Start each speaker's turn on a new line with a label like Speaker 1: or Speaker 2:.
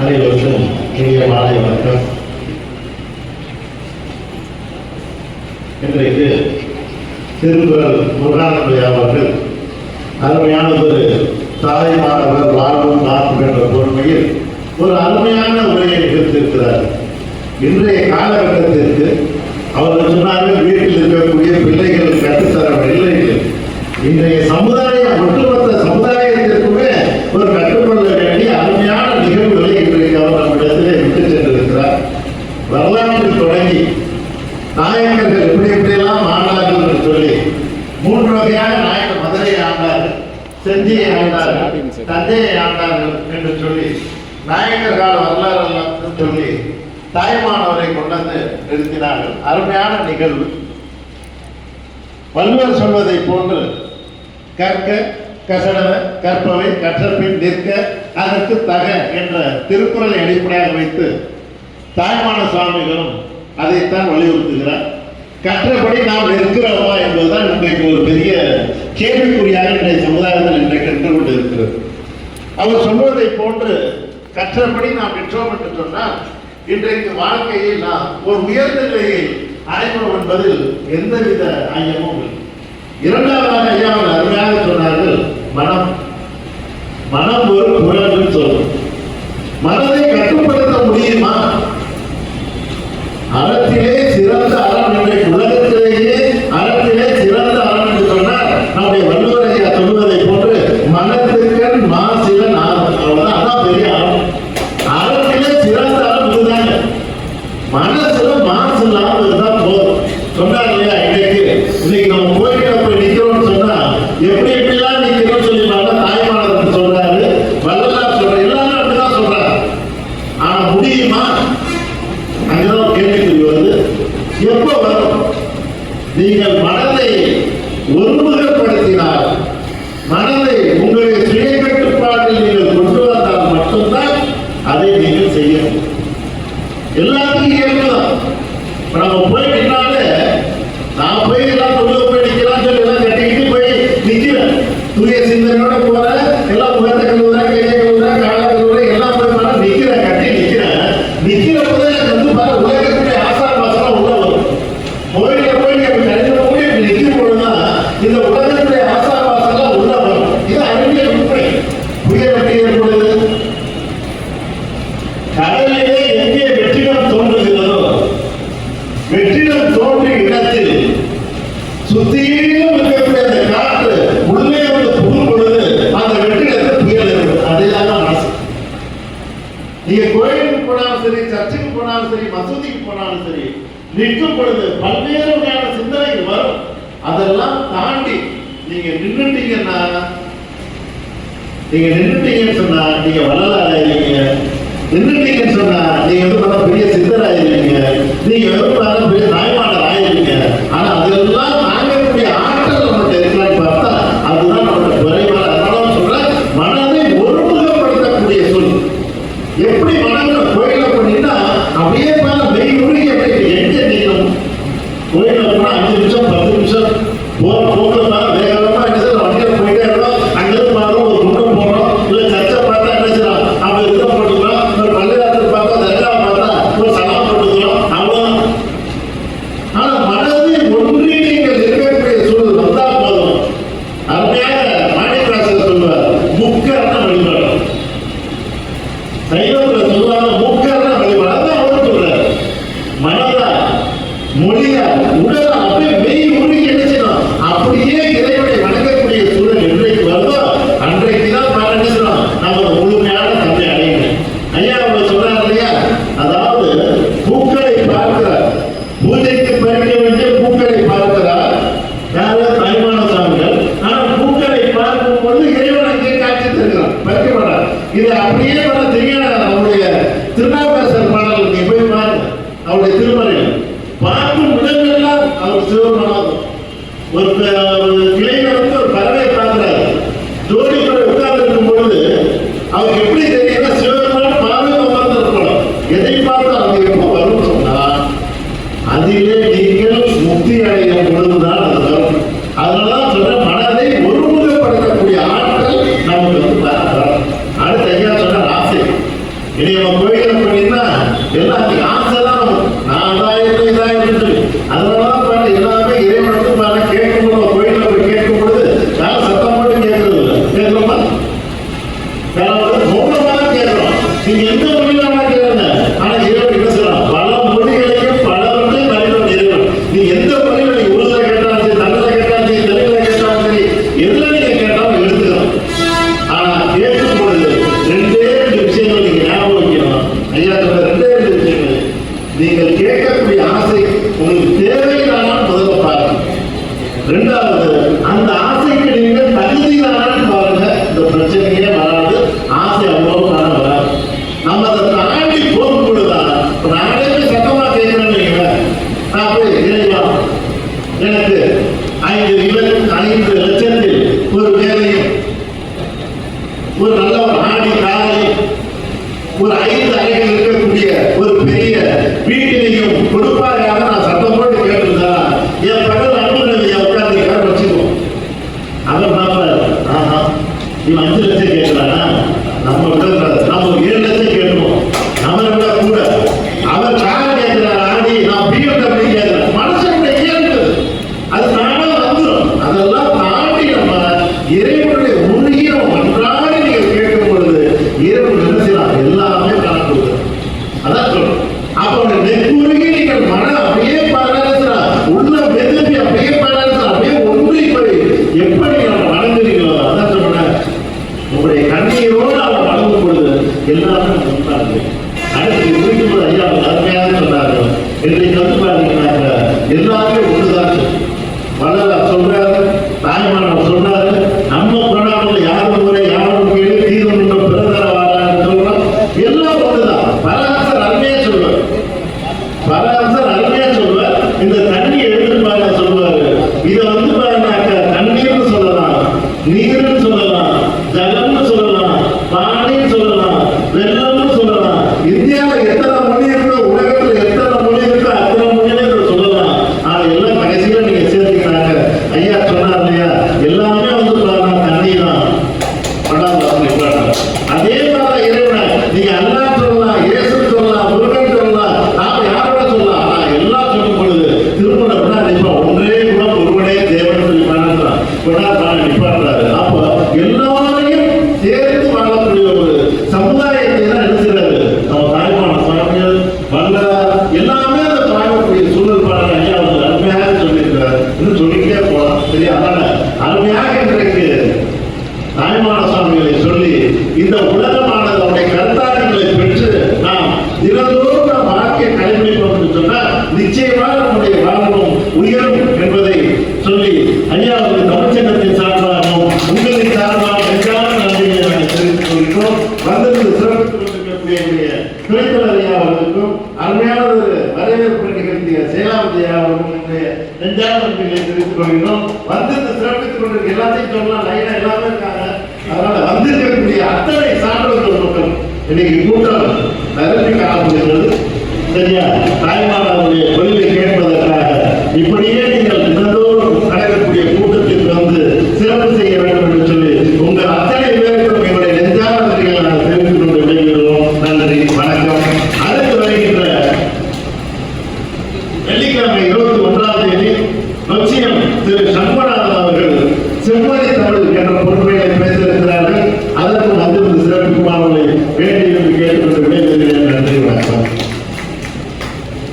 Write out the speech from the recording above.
Speaker 1: அனைவருக்கும் மாலை வணக்கம் இன்றைக்கு திருக்குறள் முருகானந்தயா அவர்கள் அருமையான ஒரு தாய் மாணவர் வாழ்வும் நாட்டும் என்ற பொறுமையில் ஒரு அருமையான உரையை நிகழ்த்திருக்கிறார் இன்றைய காலகட்டத்திற்கு அவர்கள் சொன்னார்கள் வீட்டில் இருக்கக்கூடிய பிள்ளைகளுக்கு கற்றுத்தர இல்லை இன்றைய சமுதாய தாயமானவரை கொண்டு நிறுத்தினார்கள் அருமையான நிகழ்வு. வள்ளுவர் சொல்வதை போன்று கற்க கசடவ கற்பவை கற்றப்பின் நிற்க அதற்கு தக என்ற திருக்குறளை அடிப்படையாக வைத்து தாய்மான சுவாமிகளும் அதைத்தான் வலியுறுத்துகிறார். கற்றபடி நாம் இருக்கிறோமா என்பதுதான் இன்றைக்கு ஒரு பெரிய கேள்விக்குறியாக இன்றைய சமுதாயத்தில் இன்றைக்கு நின்று கொண்டு இருக்கிறது அவர் சொல்வதை போன்று கற்றபடி நாம் நின்றோம் என்று சொன்னால் இன்றைக்கு வாழ்க்கையில் நாம் ஒரு உயர்ந்த நிலையை அடைகிறோம் என்பதில் எந்தவித ஐயமும் இல்லை. இரண்டாவதாக ஐயா அவர் அருமையாக சொன்னார்கள் மனம் மனம் ஒரு புற நிற்கும் பொழுது பல்வேறு வகையான சிந்தனைகள் வரும். அதெல்லாம் தாண்டி நீங்க நின்றுட்டீங்கன்னா நீங்க நின்றுட்டீங்கன்னு சொன்னா நீங்க வள்ளலாயிருங்க நின்றுட்டீங்கன்னு சொன்னா நீங்க வந்து பெரிய சித்தராயிருங்க நீங்க வெறும் பெரிய நாய்மான para também, அந்த We're not வந்திருந்து சிறப்பித்திருக்கக்கூடிய துணைத்தல் ஐயா அவர்களுக்கும் அருமையான ஒரு வரவேற்பு நிகழ்த்திய சேலாவதி அவர்களும் என்னுடைய நெஞ்சார்ந்த நம்பிக்கையை தெரிவித்துக் கொள்கிறோம் வந்திருந்து சிறப்பித்துக் கொண்டிருக்க எல்லாத்தையும் சொல்லலாம் லைனா எல்லாமே இருக்காங்க. அதனால வந்திருக்கக்கூடிய அத்தனை சான்றோர்கள் மக்கள் இன்னைக்கு கூட்டம் நிரப்பி காணப்படுகிறது. சரியா? தாய்மாரவருடைய தொழிலை கேட்பதற்காக இப்படியே